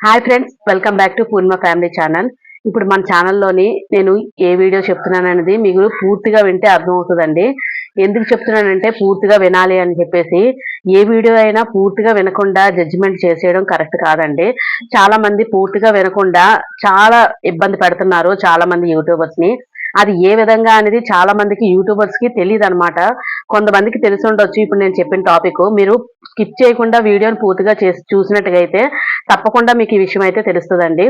Hi friends welcome back to Purnima family channel ఇప్పుడు మన ఛానల్లోని నేను ఏ వీడియో చెప్తున్నాననేది మీకు పూర్తిగా వింటే అర్థమవుతుందండి. ఎందుకు చెప్తున్నానంటే పూర్తిగా వినాలి అని చెప్పేసి ఏ వీడియో అయినా పూర్తిగా వినకుండా జడ్జిమెంట్ చేసేయడం కరెక్ట్ కాదండి. చాలా మంది పూర్తిగా వినకుండా చాలా ఇబ్బంది పెడుతున్నారు చాలా మంది యూట్యూబర్స్ని అది ఏ విధంగా అనేది చాలా మందికి యూట్యూబర్స్కి తెలియదు అనమాట కొంతమందికి తెలిసి ఉండొచ్చు ఇప్పుడు నేను చెప్పిన టాపిక్ మీరు స్కిప్ చేయకుండా వీడియోని పూర్తిగా చేసి చూసినట్టుగైతే తప్పకుండా మీకు ఈ విషయం అయితే తెలుస్తుందండి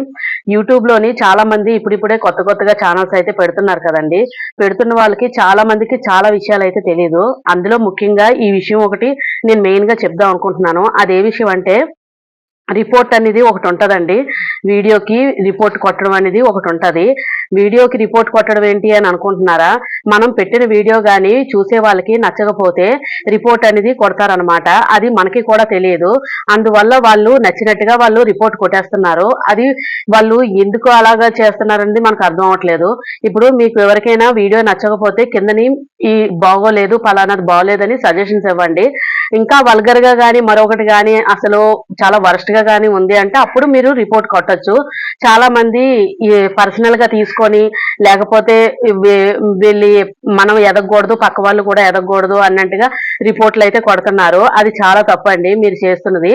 యూట్యూబ్లోని చాలా మంది ఇప్పుడిప్పుడే కొత్త కొత్తగా ఛానల్స్ అయితే పెడుతున్నారు కదండి. పెడుతున్న వాళ్ళకి చాలా మందికి చాలా విషయాలు అయితే తెలియదు అందులో ముఖ్యంగా ఈ విషయం ఒకటి నేను మెయిన్గా చెప్దాం అనుకుంటున్నాను. అదే విషయం అంటే రిపోర్ట్ అనేది ఒకటి ఉంటుందండి. వీడియోకి రిపోర్ట్ కొట్టడం అనేది ఒకటి ఉంటుంది. వీడియోకి రిపోర్ట్ కొట్టడం ఏంటి అని అనుకుంటున్నారా? మనం పెట్టిన వీడియో కానీ చూసే వాళ్ళకి నచ్చకపోతే రిపోర్ట్ అనేది కొడతారనమాట. అది మనకి కూడా తెలియదు. అందువల్ల వాళ్ళు నచ్చినట్టుగా వాళ్ళు రిపోర్ట్ కొట్టేస్తున్నారు. అది వాళ్ళు ఎందుకు అలాగా చేస్తున్నారనేది మనకు అర్థం అవ్వట్లేదు. ఇప్పుడు మీకు ఎవరికైనా వీడియో నచ్చకపోతే కిందని ఈ బాగోలేదు పలానాది బాగోలేదని సజెషన్స్ ఇవ్వండి. ఇంకా వల్గర్గా కానీ మరొకటి కానీ అసలు చాలా వరస్ట్గా కానీ ఉంది అంటే అప్పుడు మీరు రిపోర్ట్ కొట్టచ్చు. చాలా మంది పర్సనల్గా తీసుకొని లేకపోతే వీ- వీళ్ళు మనం ఎదగకూడదు పక్క వాళ్ళు కూడా ఎదగకూడదు అన్నట్టుగా రిపోర్ట్లు అయితే కొడుతున్నారు. అది చాలా తప్పండి మీరు చేస్తున్నది.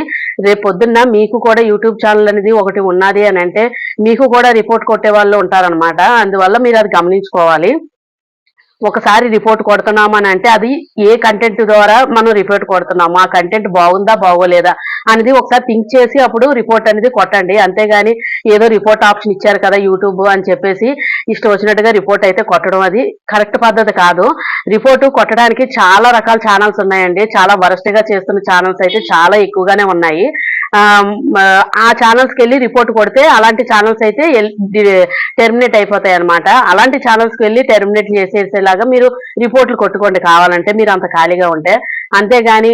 రేపు పొద్దున్న మీకు కూడా యూట్యూబ్ ఛానల్ అనేది ఒకటి ఉన్నది అని అంటే మీకు కూడా రిపోర్ట్ కొట్టే వాళ్ళు ఉంటారనమాట అందువల్ల మీరు అది గమనించుకోవాలి. ఒకసారి రిపోర్ట్ కొడుతున్నాం అని అంటే అది ఏ కంటెంట్ ద్వారా మనం రిపోర్ట్ కొడుతున్నాము? ఆ కంటెంట్ బాగుందా బాగోలేదా? అనేది ఒకసారి థింక్ చేసి అప్పుడు రిపోర్ట్ అనేది కొట్టండి. అంతేగాని ఏదో రిపోర్ట్ ఆప్షన్ ఇచ్చారు కదా యూట్యూబ్ అని చెప్పేసి ఇష్టం వచ్చినట్టుగా రిపోర్ట్ అయితే కొట్టడం అది. కరెక్ట్ పద్ధతి కాదు. రిపోర్ట్ కొట్టడానికి చాలా రకాల ఛానల్స్ ఉన్నాయండి. చాలా వరస్ట్గా చేస్తున్న ఛానల్స్ అయితే చాలా ఎక్కువగానే ఉన్నాయి. ఆ ఛానల్స్కి వెళ్ళి రిపోర్ట్ కొడితే అలాంటి ఛానల్స్ అయితే టెర్మినేట్ అయిపోతాయి అనమాట అలాంటి ఛానల్స్కి వెళ్ళి టెర్మినేట్ చేసేసేలాగా మీరు రిపోర్ట్లు కొట్టుకోండి కావాలంటే మీరు అంత ఖాళీగా ఉంటే. అంతేగాని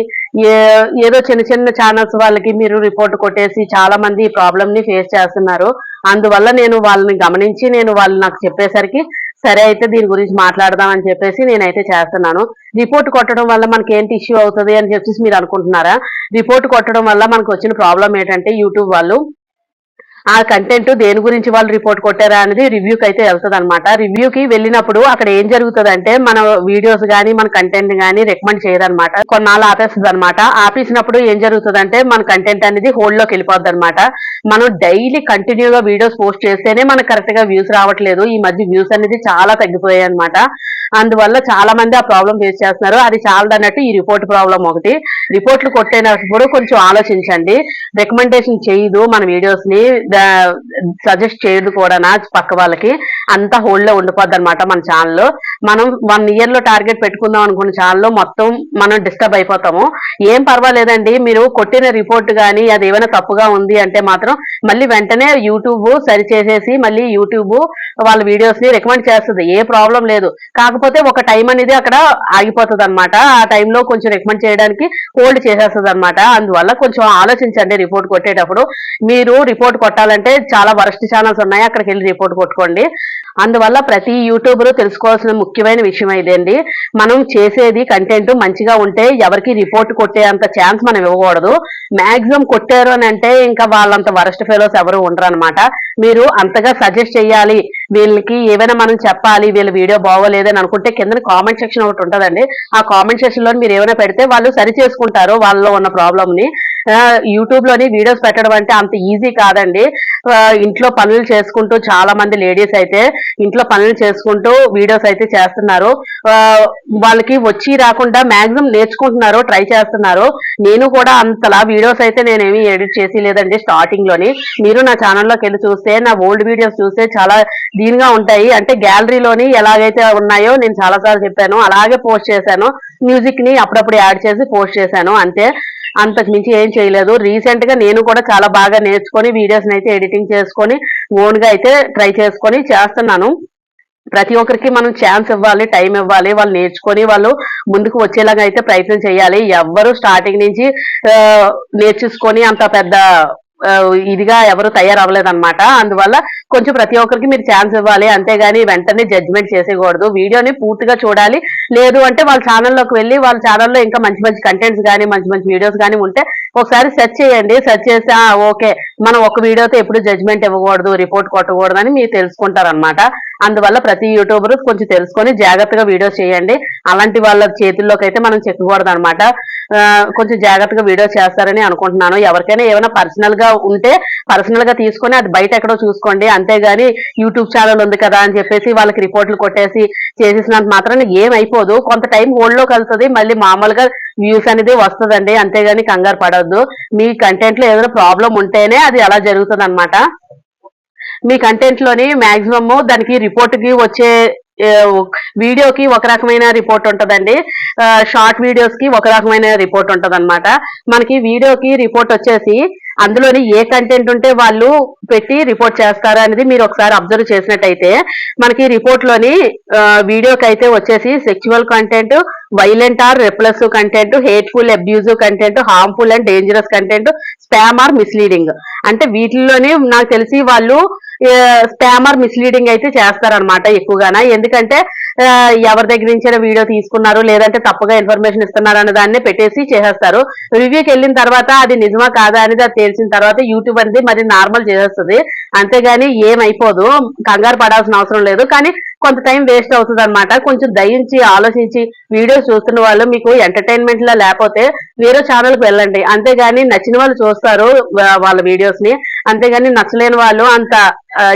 ఏదో చిన్న చిన్న ఛానల్స్ వాళ్ళకి మీరు రిపోర్ట్ కొట్టేసి చాలా మంది ఈ ప్రాబ్లమ్ని ఫేస్ చేస్తున్నారు. అందువల్ల నేను వాళ్ళని గమనించి నేను వాళ్ళు నాకు చెప్పేసరికి సరే అయితే దీని గురించి మాట్లాడదాం అని చెప్పేసి నేనైతే చేస్తున్నాను. రిపోర్ట్ కొట్టడం వల్ల మనకి ఏంటి ఇష్యూ అవుతుంది అని చెప్పేసి మీరు అనుకుంటున్నారా? రిపోర్ట్ కొట్టడం వల్ల మనకు వచ్చిన ప్రాబ్లం ఏంటంటే యూట్యూబ్ వాళ్ళు ఆ కంటెంట్ దేని గురించి వాళ్ళు రిపోర్ట్ కొట్టారా అనేది రివ్యూకి అయితే వెళ్తుంది అనమాట రివ్యూకి వెళ్ళినప్పుడు అక్కడ ఏం జరుగుతుంది అంటే మన వీడియోస్ గానీ మన కంటెంట్ గానీ రికమెండ్ చేయదనమాట కొన్నాళ్ళు ఆపేస్తుంది అనమాట ఆపేసినప్పుడు ఏం జరుగుతుంది అంటే మన కంటెంట్ అనేది హోల్డ్లోకి వెళ్ళిపోద్ది అనమాట మనం డైలీ కంటిన్యూగా వీడియోస్ పోస్ట్ చేస్తేనే మనకు కరెక్ట్గా వ్యూస్ రావట్లేదు. ఈ మధ్య వ్యూస్ అనేది చాలా తగ్గిపోయాయి అనమాట అందువల్ల చాలా మంది ఆ ప్రాబ్లం ఫేస్ చేస్తున్నారు. అది చాలదన్నట్టు ఈ రిపోర్ట్ ప్రాబ్లం ఒకటి. రిపోర్ట్లు కొట్టేటప్పుడు కొంచెం ఆలోచించండి. రికమెండేషన్ చేయదు మన వీడియోస్ని. సజెస్ట్ చేయదు కూడా పక్క వాళ్ళకి. అంతా హోల్డ్లో ఉండిపోద్ది అనమాట మన ఛానల్ మనం వన్ ఇయర్లో టార్గెట్ పెట్టుకుందాం అనుకున్న ఛానల్ మొత్తం మనం డిస్టర్బ్ అయిపోతాము. ఏం పర్వాలేదండి మీరు కొట్టిన రిపోర్ట్ కానీ అది ఏమైనా తప్పుగా ఉంది అంటే మాత్రం మళ్ళీ వెంటనే యూట్యూబ్ సరి చేసేసి మళ్ళీ యూట్యూబ్ వాళ్ళ వీడియోస్ని రికమెండ్ చేస్తుంది. ఏ ప్రాబ్లం లేదు. కాకపోతే ఒక టైం అనేది అక్కడ ఆగిపోతుంది అనమాట ఆ టైంలో కొంచెం రికమెండ్ చేయడానికి హోల్డ్ చేసేస్తుంది అనమాట అందువల్ల కొంచెం ఆలోచించండి రిపోర్ట్ కొట్టేటప్పుడు. మీరు రిపోర్ట్ కొట్టాలి కొట్టాలంటే చాలా వరస్ట్ ఛానల్స్ ఉన్నాయి. అక్కడికి వెళ్ళి రిపోర్ట్ కొట్టుకోండి. అందువల్ల ప్రతి యూట్యూబర్ తెలుసుకోవాల్సిన ముఖ్యమైన విషయం ఇదేండి మనం చేసేది కంటెంట్ మంచిగా ఉంటే ఎవరికి రిపోర్ట్ కొట్టే అంత ఛాన్స్ మనం ఇవ్వకూడదు. మ్యాక్సిమం కొట్టారు అని అంటే ఇంకా వాళ్ళంత వరస్ట్ ఫెలోస్ ఎవరు ఉండరు అనమాట మీరు అంతగా సజెస్ట్ చేయాలి. వీళ్ళకి ఏమైనా మనం చెప్పాలి వీళ్ళ వీడియో బాగోలేదని అనుకుంటే కింద కామెంట్ సెక్షన్ ఒకటి ఉంటుందండి. ఆ కామెంట్ సెక్షన్లో మీరు ఏమైనా పెడితే వాళ్ళు సరి చేసుకుంటారు వాళ్ళలో ఉన్న ప్రాబ్లమ్ని. యూట్యూబ్లోని వీడియోస్ పెట్టడం అంటే అంత ఈజీ కాదండి. ఇంట్లో పనులు చేసుకుంటూ చాలా మంది లేడీస్ అయితే ఇంట్లో పనులు చేసుకుంటూ వీడియోస్ అయితే చేస్తున్నారు. వాళ్ళకి వచ్చి రాకుండా మాక్సిమం నేర్చుకుంటున్నారు ట్రై చేస్తున్నారు నేను కూడా అంతలా వీడియోస్ అయితే నేనేమి ఎడిట్ చేసి లేదండి స్టార్టింగ్లోని. మీరు నా ఛానల్లోకి వెళ్ళి చూస్తే నా ఓల్డ్ వీడియోస్ చూస్తే చాలా దీనిగా ఉంటాయి. అంటే గ్యాలరీలోని ఎలాగైతే ఉన్నాయో నేను చాలా సార్లు చెప్పాను. అలాగే పోస్ట్ చేశాను. మ్యూజిక్ని అప్పుడప్పుడు యాడ్ చేసి పోస్ట్ చేశాను. అంతే. అంతకు మించి ఏం చేయలేదు. రీసెంట్గా నేను కూడా చాలా బాగా నేర్చుకొని వీడియోస్ అయితే ఎడిటింగ్ చేసుకొని ఓన్గా అయితే ట్రై చేసుకొని చేస్తున్నాను. ప్రతి ఒక్కరికి మనం ఛాన్స్ ఇవ్వాలి టైం ఇవ్వాలి వాళ్ళు నేర్చుకొని వాళ్ళు ముందుకు వచ్చేలాగా అయితే ప్రయత్నం చేయాలి. ఎవ్వరు స్టార్టింగ్ నుంచి నేర్చుకొని అంత పెద్ద ఇదిగా ఎవరు తయారవ్వలేదన్నమాట. అందువల్ల కొంచెం ప్రతి ఒక్కరికి మీరు ఛాన్స్ ఇవ్వాలి. అంతేగాని వెంటనే జడ్జ్మెంట్ చేసేయకూడదు. వీడియోని పూర్తిగా చూడాలి. లేదు అంటే వాళ్ళ ఛానల్లోకి వెళ్ళి వాళ్ళ ఛానల్లో ఇంకా మంచి మంచి కంటెంట్స్ కానీ మంచి మంచి వీడియోస్ కానీ ఉంటే ఒకసారి సెర్చ్ చేయండి సెర్చ్ చేసి "ఆ, ఓకే మనం ఒక వీడియోతో ఎప్పుడు జడ్జ్మెంట్ ఇవ్వకూడదు రిపోర్ట్ కొట్టకూడదు అని మీరు తెలుసుకుంటారనమాట అందువల్ల ప్రతి యూట్యూబర్ కొంచెం తెలుసుకొని జాగ్రత్తగా వీడియోస్ చేయండి. అలాంటి వాళ్ళ చేతుల్లోకి అయితే మనం చెక్కకూడదు అనమాట కొంచెం జాగ్రత్తగా వీడియో చేస్తారని అనుకుంటున్నాను. ఎవరికైనా ఏమైనా పర్సనల్గా ఉంటే పర్సనల్గా తీసుకొని అది బయట ఎక్కడో చూసుకోండి. అంతేగాని యూట్యూబ్ ఛానల్ ఉంది కదా అని చెప్పేసి వాళ్ళకి రిపోర్ట్లు కొట్టేసి చేసేసినంత మాత్రం ఏం అయిపోదు. కొంత టైం హోల్డ్లో మళ్ళీ మామూలుగా వ్యూస్ అనేది వస్తుందండి. అంతేగాని కంగారు పడవద్దు మీ కంటెంట్లో ఏదైనా ప్రాబ్లం ఉంటేనే అది అలా జరుగుతుంది మీ కంటెంట్లోని మాక్సిమమ్ దానికి రిపోర్ట్కి వచ్చే వీడియోకి ఒక రకమైన రిపోర్ట్ ఉంటదండి. షార్ట్ వీడియోస్కి ఒక రకమైన రిపోర్ట్ ఉంటది మనకి వీడియోకి రిపోర్ట్ వచ్చేసి అందులోని ఏ కంటెంట్ ఉంటే వాళ్ళు పెట్టి రిపోర్ట్ చేస్తారా అనేది మీరు ఒకసారి అబ్జర్వ్ చేసినట్టయితే మనకి రిపోర్ట్లోని వీడియోకి అయితే వచ్చేసి sexual content violent or repulsive content hateful abusive content harmful and dangerous content spam or misleading అంటే వీటిల్లోనే నాకు తెలిసి వాళ్ళు స్పామర్ మిస్లీడింగ్ అయితే చేస్తారనమాట ఎక్కువగానే. ఎందుకంటే ఎవరి దగ్గర నుంచి వీడియో తీసుకున్నారు లేదంటే తప్పుగా ఇన్ఫర్మేషన్ ఇస్తున్నారు అనే దాన్ని పెట్టేసి చేసేస్తారు. రివ్యూకి వెళ్ళిన తర్వాత అది నిజమా కాదా అనేది అది తెలిసిన తర్వాత యూట్యూబ్ అనేది మరి నార్మల్ చేసేస్తుంది. అంతేగాని ఏమైపోదు. కంగారు పడాల్సిన అవసరం లేదు. కానీ కొంత టైం వేస్ట్ అవుతుంది అనమాట కొంచెం దయించి ఆలోచించి వీడియోస్ చూస్తున్న వాళ్ళు మీకు ఎంటర్టైన్మెంట్ లా లేకపోతే వేరే ఛానల్కి వెళ్ళండి. అంతేగాని నచ్చిన వాళ్ళు చూస్తారు వాళ్ళ వీడియోస్ని అంతేగాని నచ్చలేని వాళ్ళు అంత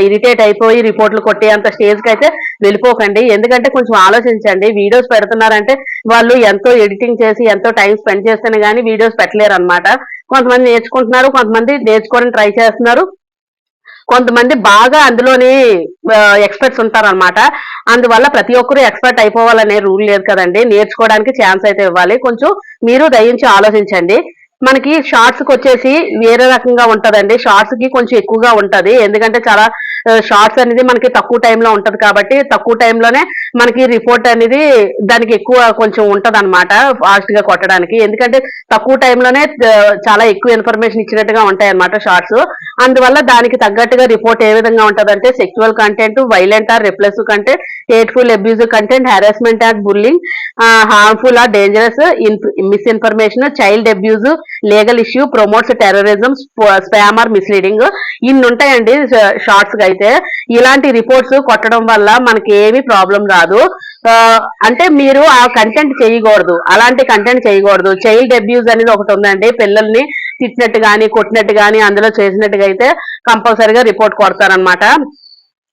ఇరిటేట్ అయిపోయి రిపోర్ట్లు కొట్టే అంత స్టేజ్కి అయితే వెళ్ళిపోకండి. ఎందుకంటే కొంచెం ఆలోచించండి. వీడియోస్ పెడుతున్నారంటే వాళ్ళు ఎంతో ఎడిటింగ్ చేసి ఎంతో టైం స్పెండ్ చేస్తేనే కానీ వీడియోస్ పెట్టలేరు అనమాట కొంతమంది నేర్చుకుంటున్నారు కొంతమంది నేర్చుకోవడానికి ట్రై చేస్తున్నారు. కొంతమంది బాగా అందులోని ఎక్స్పర్ట్స్ ఉంటారన్నమాట. అందువల్ల ప్రతి ఒక్కరు ఎక్స్పర్ట్ అయిపోవాలనే రూల్ లేదు కదండి. నేర్చుకోవడానికి ఛాన్స్ అయితే ఇవ్వాలి. కొంచెం మీరు దయించి ఆలోచించండి. మనకి షార్ట్స్కి వచ్చేసి వేరే రకంగా ఉంటదండి. షార్ట్స్కి కొంచెం ఎక్కువగా ఉంటది. ఎందుకంటే చాలా షార్ట్స్ అనేది మనకి తక్కువ టైంలో ఉంటది కాబట్టి తక్కువ టైంలోనే మనకి రిపోర్ట్ అనేది దానికి ఎక్కువ కొంచెం ఉంటది అనమాట ఫాస్ట్గా కొట్టడానికి. ఎందుకంటే తక్కువ టైంలోనే చాలా ఎక్కువ ఇన్ఫర్మేషన్ ఇచ్చినట్టుగా ఉంటాయి అనమాట షార్ట్స్. అందువల్ల దానికి తగ్గట్టుగా రిపోర్ట్ ఏ విధంగా ఉంటదంటే sexual content violent or repulsive content hateful abusive content harassment or bullying harmful or dangerous misinformation child abuse legal issue promotes terrorism spam or misleading ఇన్ని ఉంటాయండి షార్ట్స్కి అయితే. ఇలాంటి రిపోర్ట్స్ కొట్టడం వల్ల మనకి ఏమీ ప్రాబ్లం రాదు కాదు. అంటే మీరు ఆ కంటెంట్ చేయకూడదు. అలాంటి కంటెంట్ చేయకూడదు. చైల్డ్ అబ్యూజ్ అనేది ఒకటి ఉందండి. పిల్లల్ని తిట్టినట్టు కానీ కొట్టినట్టు కానీ అందులో చేసినట్టుగా అయితే కంపల్సరీగా రిపోర్ట్ కొడతారనమాట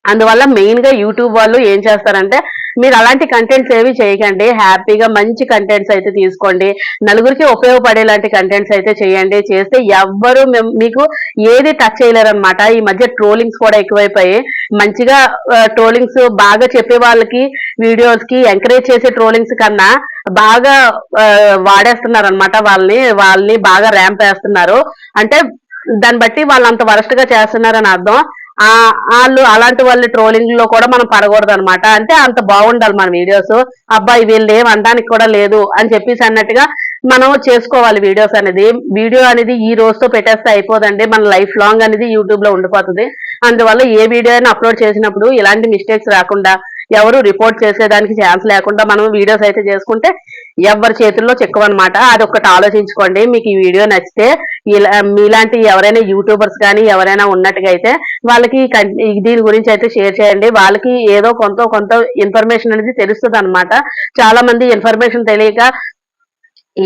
అందువల్ల మెయిన్గా యూట్యూబ్ వాళ్ళు ఏం చేస్తారంటే మీరు అలాంటి కంటెంట్స్ ఏవి చేయకండి. హ్యాపీగా మంచి కంటెంట్స్ అయితే తీసుకోండి. నలుగురికి ఉపయోగపడేలాంటి కంటెంట్స్ అయితే చేయండి. చేస్తే ఎవ్వరు మీకు ఏది టచ్ చేయలేరు అనమాట ఈ మధ్య ట్రోలింగ్స్ కూడా ఎక్కువైపోయి మంచిగా ట్రోలింగ్స్ బాగా చెప్పే వాళ్ళకి వీడియోస్కి ఎంకరేజ్ చేసే ట్రోలింగ్స్ కన్నా బాగా వాడేస్తున్నారు అనమాట వాళ్ళని వాళ్ళని బాగా ర్యాంప్ వేస్తున్నారు. అంటే దాన్ని బట్టి వాళ్ళు అంత వరస్ట్గా చేస్తున్నారని అర్థం. వాళ్ళు అలాంటి వాళ్ళ ట్రోలింగ్లో కూడా మనం పడకూడదు అనమాట అంటే అంత బాగుండాలి మన వీడియోస్ అబ్బాయి వీళ్ళు ఏం అనడానికి కూడా లేదు అని చెప్పేసి అన్నట్టుగా మనం చేసుకోవాలి వీడియోస్ అనేది. వీడియో అనేది ఈ రోజుతో పెట్టేస్తే అయిపోదండి. మన లైఫ్ లాంగ్ అనేది యూట్యూబ్లో ఉండిపోతుంది. అందువల్ల ఏ వీడియో అయినా అప్లోడ్ చేసినప్పుడు ఇలాంటి మిస్టేక్స్ రాకుండా ఎవరు రిపోర్ట్ చేసేదానికి ఛాన్స్ లేకుండా మనం వీడియోస్ అయితే చేసుకుంటే ఎవరి చేతుల్లో చిక్కవన్నమాట. అదొకటి ఆలోచించుకోండి. మీకు ఈ వీడియో నచ్చితే ఇలా మీలాంటి ఎవరైనా యూట్యూబర్స్ కానీ ఎవరైనా ఉన్నట్టుగా అయితే వాళ్ళకి దీని గురించి అయితే షేర్ చేయండి. వాళ్ళకి ఏదో కొంత కొంత ఇన్ఫర్మేషన్ అనేది తెలుస్తుంది అనమాట చాలా మంది ఇన్ఫర్మేషన్ తెలియక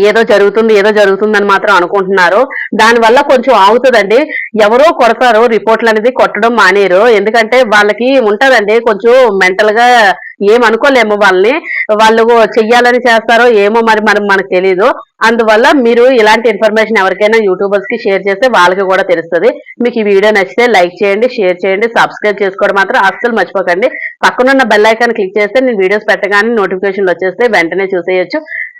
ఏదో జరుగుతుంది ఏదో జరుగుతుంది అని మాత్రం అనుకుంటున్నారు. దానివల్ల కొంచెం ఆగుతుందండి ఎవరో కొడతారు రిపోర్ట్లు అనేది కొట్టడం మానేరు. ఎందుకంటే వాళ్ళకి ఉంటదండి కొంచెం మెంటల్గా ఏం అనుకోలేము వాళ్ళని. వాళ్ళు చెయ్యాలని చేస్తారో ఏమో మరి మనం మనకు తెలియదు అందువల్ల మీరు ఇలాంటి ఇన్ఫర్మేషన్ ఎవరికైనా యూట్యూబర్స్కి షేర్ చేస్తే వాళ్ళకి కూడా తెలుస్తుంది. మీకు ఈ వీడియో నచ్చితే లైక్ చేయండి షేర్ చేయండి సబ్స్క్రైబ్ చేసుకోవడం మాత్రం అస్సలు మర్చిపోకండి. పక్కనున్న బెల్ ఐకాన్ క్లిక్ చేస్తే నేను వీడియోస్ పెట్టగానే నోటిఫికేషన్లు వచ్చేస్తే వెంటనే చూసేయచ్చు.